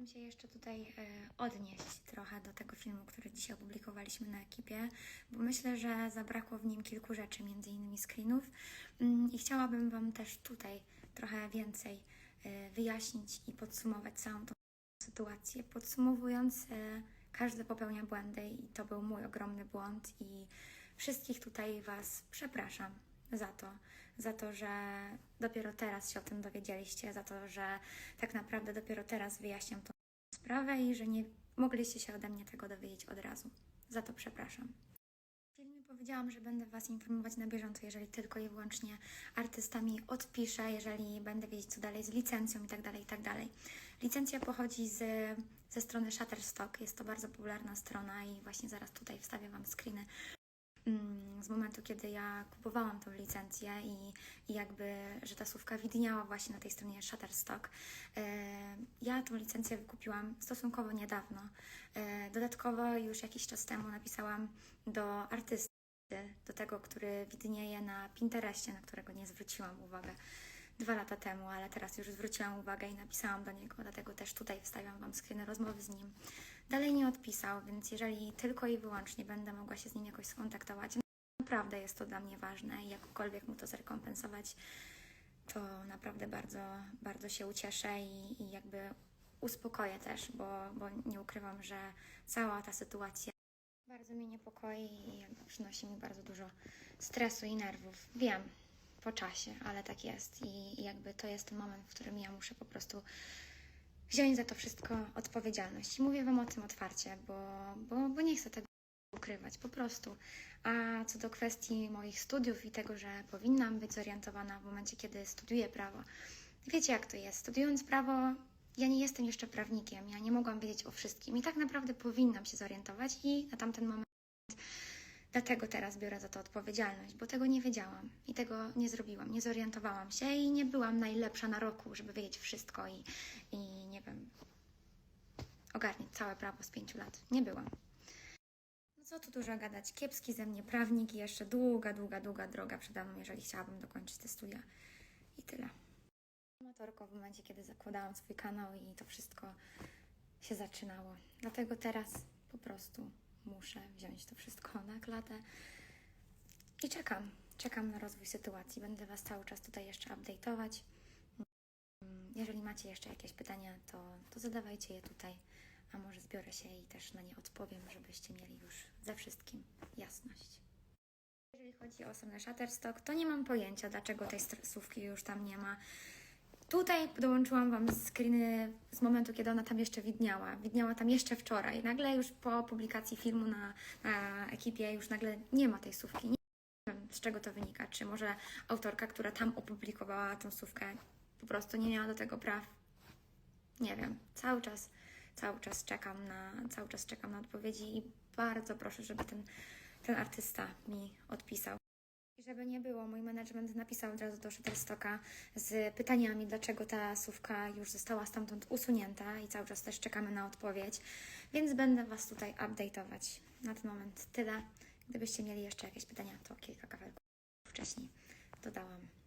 Chciałabym się jeszcze tutaj e, odnieść trochę do tego filmu, który dzisiaj opublikowaliśmy na ekipie, bo myślę, że zabrakło w nim kilku rzeczy, między innymi screenów Mm, i chciałabym Wam też tutaj trochę więcej e, wyjaśnić i podsumować całą tą sytuację. Podsumowując, e, każdy popełnia błędy i to był mój ogromny błąd i wszystkich tutaj Was przepraszam za to, za to, że dopiero teraz się o tym dowiedzieliście, za to, że tak naprawdę dopiero teraz wyjaśniam tą sprawę i że nie mogliście się ode mnie tego dowiedzieć od razu. Za to przepraszam. W filmie powiedziałam, że będę Was informować na bieżąco, jeżeli tylko i wyłącznie artysta mi odpisze, jeżeli będę wiedzieć, co dalej z licencją i tak dalej, i tak. Licencja pochodzi z, ze strony Shutterstock. Jest to bardzo popularna strona i właśnie zaraz tutaj wstawię Wam screeny z momentu, kiedy ja kupowałam tą licencję i, i jakby, że ta słówka widniała właśnie na tej stronie Shutterstock. E, Ja tą licencję wykupiłam stosunkowo niedawno. E, Dodatkowo już jakiś czas temu napisałam do artysty, do tego, który widnieje na Pinterestie, na którego nie zwróciłam uwagi dwa lata temu, ale teraz już zwróciłam uwagę i napisałam do niego, dlatego też tutaj wstawiam Wam screeny rozmowy z nim. Dalej nie odpisał, więc jeżeli tylko i wyłącznie będę mogła się z nim jakoś skontaktować, naprawdę jest to dla mnie ważne i jakkolwiek mu to zrekompensować, to naprawdę bardzo, bardzo się ucieszę i, i jakby uspokoję też, bo, bo nie ukrywam, że cała ta sytuacja bardzo mnie niepokoi i przynosi mi bardzo dużo stresu i nerwów. Wiem, po czasie, ale tak jest i, i jakby to jest ten moment, w którym ja muszę po prostu wziąć za to wszystko odpowiedzialność. I mówię Wam o tym otwarcie, bo, bo, bo nie chcę tego ukrywać, po prostu. A co do kwestii moich studiów i tego, że powinnam być zorientowana w momencie, kiedy studiuję prawo, wiecie jak to jest. Studiując prawo, ja nie jestem jeszcze prawnikiem, ja nie mogłam wiedzieć o wszystkim i tak naprawdę powinnam się zorientować i na tamten moment Dlatego teraz biorę za to odpowiedzialność, bo tego nie wiedziałam i tego nie zrobiłam, nie zorientowałam się i nie byłam najlepsza na roku, żeby wiedzieć wszystko i, i nie wiem, ogarniać całe prawo z pięciu lat. Nie byłam. No co tu dużo gadać, kiepski ze mnie prawnik i jeszcze długa, długa, długa droga przede mną, jeżeli chciałabym dokończyć te studia. I tyle. Amatorką w momencie, kiedy zakładałam swój kanał i to wszystko się zaczynało. Dlatego teraz po prostu muszę wziąć to wszystko na klatę i czekam. Czekam na rozwój sytuacji. Będę Was cały czas tutaj jeszcze update'ować. Mm, Jeżeli macie jeszcze jakieś pytania, to, to zadawajcie je tutaj, a może zbiorę się i też na nie odpowiem, żebyście mieli już ze wszystkim jasność. Jeżeli chodzi o samę Shutterstock, to nie mam pojęcia, dlaczego tej stresówki już tam nie ma. Tutaj dołączyłam Wam screeny z momentu, kiedy ona tam jeszcze widniała. Widniała tam jeszcze wczoraj. Nagle już po publikacji filmu na, na ekipie już nagle nie ma tej słówki. Nie wiem, z czego to wynika. Czy może autorka, która tam opublikowała tą słówkę, po prostu nie miała do tego praw? Nie wiem. Cały czas, cały czas czekam na, cały czas czekam na odpowiedzi i bardzo proszę, żeby ten, ten artysta mi odpisał. Żeby nie było, mój management napisał od razu do Shutterstocka z pytaniami, dlaczego ta słówka już została stamtąd usunięta i cały czas też czekamy na odpowiedź, więc będę Was tutaj update'ować. Na ten moment tyle. Gdybyście mieli jeszcze jakieś pytania, to kilka kawałków wcześniej dodałam.